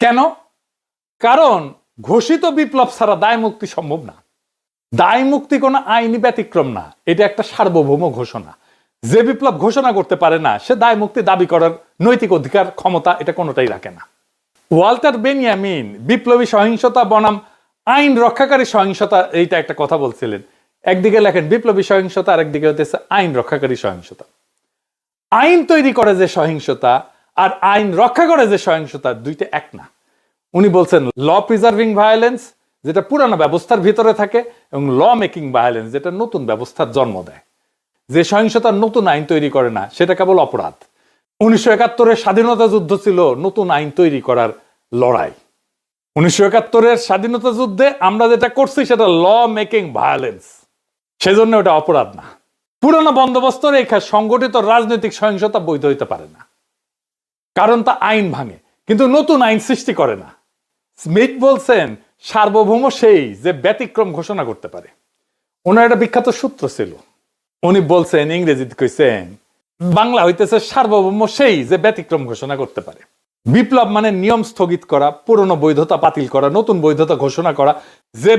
কেন? কারণ ঘোষিত বিপ্লব ছাড়া দায় মুক্তি সম্ভব না। দায় মুক্তি কোনো আইনি ব্যতিক্রম না, এটা একটা সার্বভৌম ঘোষণা। যে বিপ্লব ঘোষণা করতে পারে না, সে দায় মুক্তি দাবি করার নৈতিক অধিকার, ক্ষমতা এটা কোনোটাই রাখে না। ওয়াল্টার বেনিয়ামিন, বিপ্লবী সহিংসতা বনাম, আইন রক্ষাকারী সহিংসতা, এইটা একটা কথা বলছিলেন। একদিকে লেখেন বিপ্লবী সহিংসতা আর একদিকে হতেছে আইন রক্ষাকারী সহিংসতা। আইন তৈরি করে যে সহিংসতা আর আইন রক্ষা করে যে সহিংসতা, দুইটা এক না। উনি বলছেন ল প্রিজার্ভিং ভায়োলেন্স যেটা পুরানো ব্যবস্থার ভিতরে থাকে, এবং ল মেকিং ভায়োলেন্স যেটা নতুন ব্যবস্থার জন্ম দেয়। যে সহিংসতার নতুন আইন তৈরি করে না, সেটা কেবল অপরাধ। উনিশশো একাত্তরের স্বাধীনতা যুদ্ধ ছিল নতুন আইন তৈরি করার লড়াই। উনিশশো একাত্তরের স্বাধীনতা যুদ্ধে আমরা যেটা করছি, সেটা ল মেকিং ভায়োলেন্স সেজন্য ওটা অপরাধ না। পুরানো বন্দোবস্ত রেখা সংগঠিত রাজনৈতিক সহিংসতা বৈধ হইতে পারে না। কারণ তা আইন ভাঙে, কিন্তু নতুন আইন সৃষ্টি করে না। স্মিথ বলছেন, সার্বভৌম সেই যে ব্যতিক্রম ঘোষণা করতে পারে। ওনার একটা বিখ্যাত সূত্র ছিল। উনি বলছেন, ইংরেজিতে কইছেন, বাংলা হইতেছে সার্বভৌম সেই যে ব্যতিক্রম ঘোষণা করতে পারে। বিপ্লব মানে নিয়ম স্থগিত করা, পুরনো বৈধতা বাতিল করা, নতুন বৈধতা ঘোষণা করা, যে